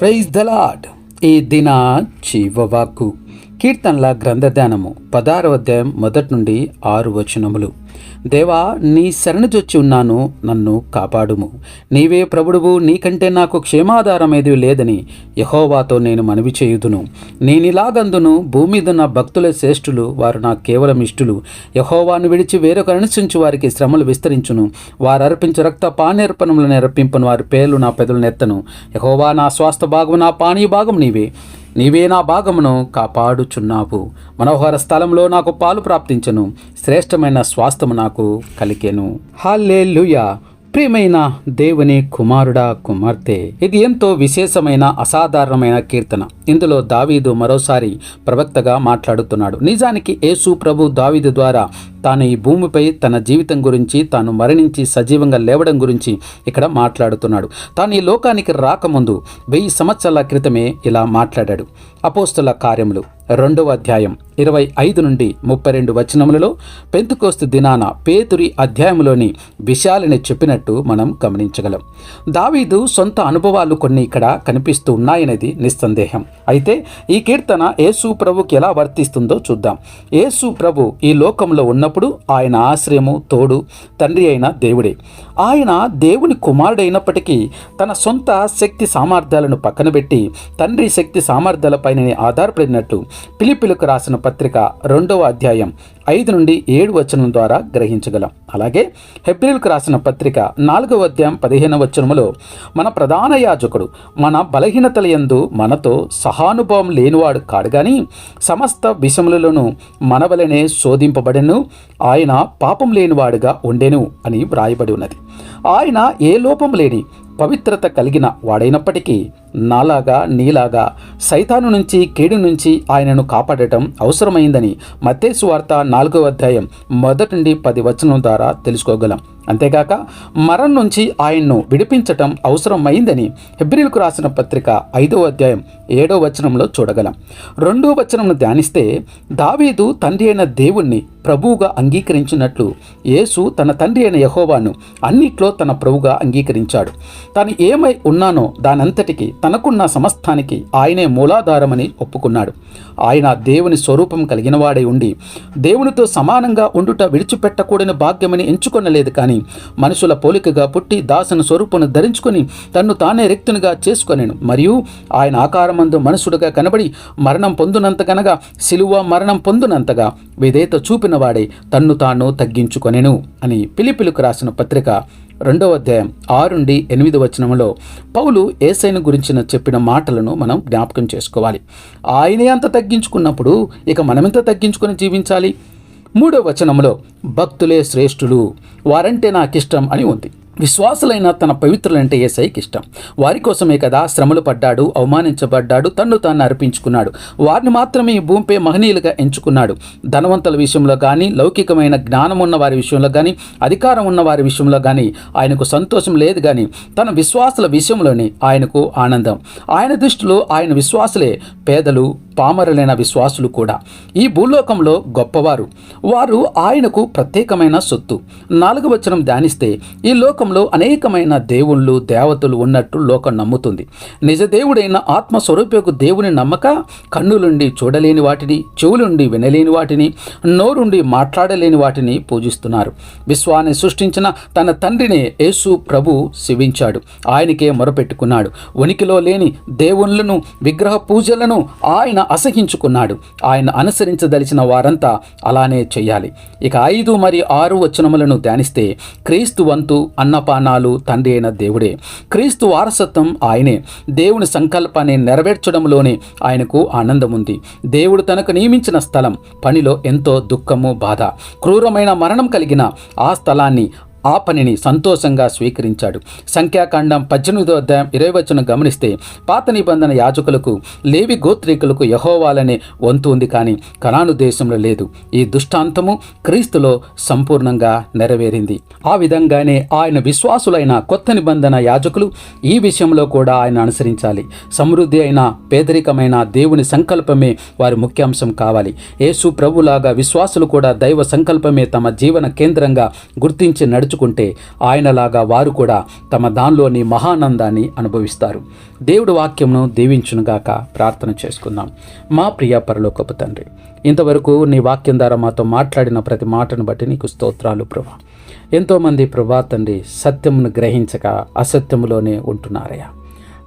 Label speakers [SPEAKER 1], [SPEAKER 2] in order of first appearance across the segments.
[SPEAKER 1] Praise the lord ఈ దిన జీవవాక్కు కీర్తనల గ్రంథధ్యానము పదారవ అధ్యాయం మొదటి నుండి ఆరు వచనములు. దేవా నీ శరణుజొచ్చి ఉన్నాను నన్ను కాపాడుము. నీవే ప్రభుడువు నీకంటే నాకు క్షేమాధారమేది లేదని యహోవాతో నేను మనవి చేయుదును. నేనిలాగందును భూమి నా భక్తుల శ్రేష్ఠులు వారు నాకు కేవలం ఇష్టులు. యహోవాను విడిచి వేరొక అనుసరించు వారికి శ్రమలు విస్తరించును. వారు అర్పించు రక్త పానేర్పణములను అర్పింపను వారి పేర్లు నా పెదవులు నెత్తను. యహోవా నా స్వాస్థ భాగం నా పానీయ భాగం నీవే. నీవే నా భాగమును కాపాడుచున్నావు. మనోహర స్థలంలో నాకు పాలు ప్రాప్తించను. శ్రేష్టమైన స్వాస్థము నాకు కలిగెను. హల్లెలూయా. ప్రియమైన దేవుని కుమారుడా కుమార్తె. ఇది ఎంతో విశేషమైన అసాధారణమైన కీర్తన. ఇందులో దావీదు మరోసారి ప్రవక్తగా మాట్లాడుతున్నాడు. నిజానికి యేసు ప్రభు దావీదు ద్వారా తాను ఈ భూమిపై తన జీవితం గురించి తాను మరణించి సజీవంగా లేవడం గురించి ఇక్కడ మాట్లాడుతున్నాడు. తాను ఈ లోకానికి రాకముందు వెయ్యి సంవత్సరాల క్రితమే ఇలా మాట్లాడాడు. అపోస్తుల కార్యములు. రెండవ అధ్యాయం ఇరవై ఐదు నుండి ముప్పై రెండు వచనములలో పెంతుకోస్తు దినాన పేతురి అధ్యాయంలోని విషయాలని చెప్పినట్టు మనం గమనించగలం. దావీదు సొంత అనుభవాలు కొన్ని ఇక్కడ కనిపిస్తూ ఉన్నాయనేది నిస్సందేహం. అయితే ఈ కీర్తన యేసు ప్రభుకి ఎలా వర్తిస్తుందో చూద్దాం. యేసు ప్రభు ఈ లోకంలో ఉన్నప్పుడు ఆయన ఆశ్రయము తోడు తండ్రి అయిన దేవుడే. ఆయన దేవుని కుమారుడైనప్పటికీ తన సొంత శక్తి సామర్థ్యాలను పక్కన పెట్టి తండ్రి శక్తి సామర్థ్యాలపైన ఆధారపడినట్టు పిలిపిలకు రాసిన పత్రిక రెండవ అధ్యాయం ఐదు నుండి ఏడు వచనం ద్వారా గ్రహించగలం. అలాగే హెబ్రిల్కు రాసిన పత్రిక నాలుగవ అధ్యాయం పదిహేను వచనములో మన ప్రధాన యాజకుడు మన బలహీనతల యందు మనతో సహానుభవం లేనివాడు కాడు కానీ సమస్త విషములలోనూ మనవలనే శోధింపబడెను. ఆయన పాపం లేనివాడుగా ఉండెను అని వ్రాయబడి ఉన్నది. ఆయన ఏ లోపం లేని పవిత్రత కలిగిన వాడైనప్పటికీ నాలాగా నీలాగా సైతాను నుంచి కీడు నుంచి ఆయనను కాపాడటం అవసరమైందని మత్తేసు వార్త నాలుగవ అధ్యాయం మొదటి నుండి పది వచనం ద్వారా తెలుసుకోగలం. అంతేగాక మరణం నుంచి ఆయన్ను విడిపించటం అవసరమైందని హెబ్రిల్కు రాసిన పత్రిక ఐదవ అధ్యాయం ఏడవ వచనంలో చూడగలం. రెండో వచనంను ధ్యానిస్తే దావీదు తండ్రి అయిన దేవుణ్ణి ప్రభువుగా అంగీకరించినట్లు యేసు తన తండ్రి అయిన యహోవాను అన్నిట్లో తన ప్రభుగా అంగీకరించాడు. తాను ఏమై ఉన్నానో దానంతటికి తనకున్న సమస్తానికి ఆయనే మూలాధారమని ఒప్పుకున్నాడు. ఆయన దేవుని స్వరూపం కలిగినవాడై ఉండి దేవునితో సమానంగా ఉండుట విడిచిపెట్టకూడని భాగ్యమని ఎంచుకొనలేదు కానీ మనుషుల పోలికగా పుట్టి దాసుని స్వరూపను ధరించుకొని తన్ను తానే రిక్తునిగా చేసుకొనేను. మరియు ఆయన ఆకారమందు మనుషుడుగా కనబడి మరణం పొందునంతగనగా సిలువ మరణం పొందునంతగా విధేయత చూపిన వాడే తన్ను తాను తగ్గించుకొనెను అని పిలిపిలుకు రాసిన పత్రిక రెండవ అధ్యాయం ఆరు నుండి ఎనిమిది వచనంలో పౌలు ఏసైను గురించిన చెప్పిన మాటలను మనం జ్ఞాపకం చేసుకోవాలి. ఆయనే అంత తగ్గించుకున్నప్పుడు ఇక మనమెంత తగ్గించుకొని జీవించాలి? మూడో వచనంలో భక్తులే శ్రేష్ఠులు వారంటే నాకిష్టం అని ఉంది. విశ్వాసులైన తన పవిత్రులంటే ఏసైకి ఇష్టం. వారి కోసమే కదా శ్రమలు పడ్డాడు అవమానించబడ్డాడు తన్ను తాను అర్పించుకున్నాడు. వారిని మాత్రమే ఈ భూమిపై మహనీయులుగా ఎంచుకున్నాడు. ధనవంతుల విషయంలో కానీ లౌకికమైన జ్ఞానం ఉన్న వారి విషయంలో కానీ అధికారం ఉన్న వారి విషయంలో కానీ ఆయనకు సంతోషం లేదు కానీ తన విశ్వాసుల విషయంలోనే ఆయనకు ఆనందం. ఆయన దృష్టిలో ఆయన విశ్వాసులే పేదలు పామరులైన విశ్వాసులు కూడా. ఈ భూలోకంలో గొప్పవారు. వారు ఆయనకు ప్రత్యేకమైన సొత్తు. నాలుగు వచనం ధ్యానిస్తే ఈ లోకంలో అనేకమైన దేవుళ్ళు దేవతలు ఉన్నట్టు లోకం నమ్ముతుంది. నిజ దేవుడైన ఆత్మస్వరూపకు దేవుని నమ్మక కన్నులుండి చూడలేని వాటిని చెవులుండి వినలేని వాటిని నోరుండి మాట్లాడలేని వాటిని పూజిస్తున్నారు. విశ్వాన్ని సృష్టించిన తన తండ్రినే యేసు ప్రభు శివించాడు. ఆయనకే మొరపెట్టుకున్నాడు. ఉనికిలో లేని దేవుళ్ళను విగ్రహ పూజలను ఆయన అసహించుకున్నాడు. ఆయన అనుసరించదలిచిన వారంతా అలానే చేయాలి. ఇక ఐదు మరి ఆరు వచనములను ధ్యానిస్తే క్రీస్తు వంతు అన్నపానాలు తండ్రి అయిన దేవుడే. క్రీస్తు వారసత్వం ఆయనే. దేవుని సంకల్పాన్ని నెరవేర్చడంలోనే ఆయనకు ఆనందం ఉంది దేవుడు తనకు నియమించిన స్థలం పనిలో ఎంతో దుఃఖము బాధ. క్రూరమైన మరణం కలిగిన ఆ స్థలాన్ని ఆ పనిని సంతోషంగా స్వీకరించాడు. సంఖ్యాకాండం పద్దెనిమిదో అధ్యాయం ఇరవై వచ్చిన గమనిస్తే పాత నిబంధన యాజకులకు లేవి గోత్రీకులకు యహోవాలనే వంతు ఉంది కానీ కనాను దేశంలో లేదు. ఈ దుష్టాంతము క్రీస్తులో సంపూర్ణంగా నెరవేరింది. ఆ విధంగానే ఆయన విశ్వాసులైన కొత్త నిబంధన యాజకులు ఈ విషయంలో కూడా ఆయన అనుసరించాలి. సమృద్ధి అయిన పేదరికమైన దేవుని సంకల్పమే వారి ముఖ్యాంశం కావాలి. యేసు ప్రభులాగా విశ్వాసులు కూడా దైవ సంకల్పమే తమ జీవన కేంద్రంగా గుర్తించి నడుచు పంచుకుంటే ఆయనలాగా వారు కూడా తమ దానిలోని మహానందాన్ని అనుభవిస్తారు. దేవుడు వాక్యమును దీవించునుగాక ప్రార్థన చేసుకుందాం. మా ప్రియ పరలోకపు తండ్రి ఇంతవరకు నీ వాక్యం ద్వారా మాతో మాట్లాడిన ప్రతి మాటను బట్టి నీకు స్తోత్రాలు ప్రభా. ఎంతోమంది ప్రభా తండ్రి సత్యమును గ్రహించక అసత్యములోనే ఉంటున్నారయ్యా.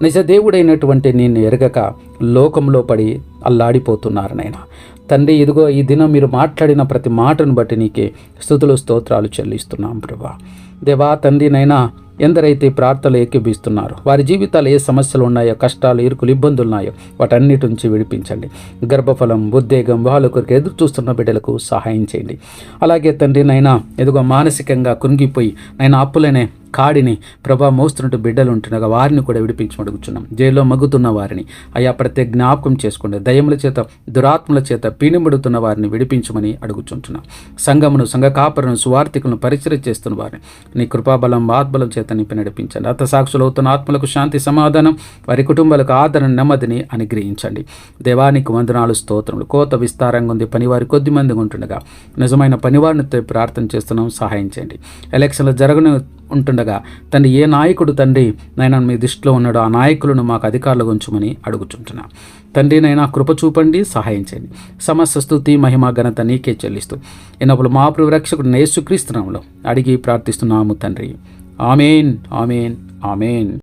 [SPEAKER 1] నిజ దేవుడైనటువంటి నిన్ను ఎరగక లోకంలో పడి అల్లాడిపోతున్నారు నాయన తండ్రి ఇదిగో ఈ దినం మీరు మాట్లాడిన ప్రతి మాటను బట్టి నీకే స్థుతులు స్తోత్రాలు చెల్లిస్తున్నాం ప్రభా. దేవా తండ్రి నైనా ఎందరైతే ప్రార్థనలు ఏకీభిస్తున్నారు వారి జీవితాలు ఏ సమస్యలు ఉన్నాయో కష్టాలు ఇరుకులు ఇబ్బందులు ఉన్నాయో వాటన్నిటి నుంచి విడిపించండి. గర్భఫలం ఉద్వేగం వాళ్ళ ఎదురు చూస్తున్న బిడ్డలకు సహాయం చేయండి. అలాగే తండ్రి నైనా ఎదుగో మానసికంగా కృంగిపోయి నైనా అప్పులనే కాడిని ప్రభా మోస్తున్నట్టు బిడ్డలు ఉంటుండగా వారిని కూడా విడిపించమడుగుచున్నాం జైల్లో మగ్గుతున్న వారిని. అయా ప్రత్యేక జ్ఞాపకం చేసుకోండి. దయముల చేత దురాత్మల చేత పీనిబడుతున్న వారిని విడిపించమని అడుగుచుంటున్నాం. సంఘమును సంఘ కాపరును సువార్థికులను పరిచయం చేస్తున్న వారిని. నీ కృపాబలం ఆత్మలం చేత నింపి నడిపించండి. అర్థసాక్షులు సాక్షులు అవుతున్న ఆత్మలకు శాంతి సమాధానం వారి కుటుంబాలకు ఆదరణ నెమ్మదిని అనుగ్రహించండి. దేవానికి వందనాలు స్తోత్రములు. కోత విస్తారంగా ఉంది. పనివారి కొద్ది మంది ఉంటుండగా నిజమైన పనివారిని ప్రార్థన చేస్తున్నాం. సహాయం చేయండి. ఎలక్షన్లు జరగను ఉంటుండగా తండ్రి ఏ నాయకుడు తండ్రి నైనా మీ దృష్టిలో ఉన్నాడో ఆ నాయకులను మాకు అధికారులు ఉంచమని అడుగుచుంటున్నా. తండ్రి నైనా కృప చూపండి సహాయం చేయండి. సమస్త స్థుతి మహిమ ఘనత నీకే చెల్లిస్తూ ఎన్నప్పుడు మా ప్రవరక్షకుడు నేసుక్రీస్తునాములో అడిగి ప్రార్థిస్తున్నాము తండ్రి. Amen amen amen.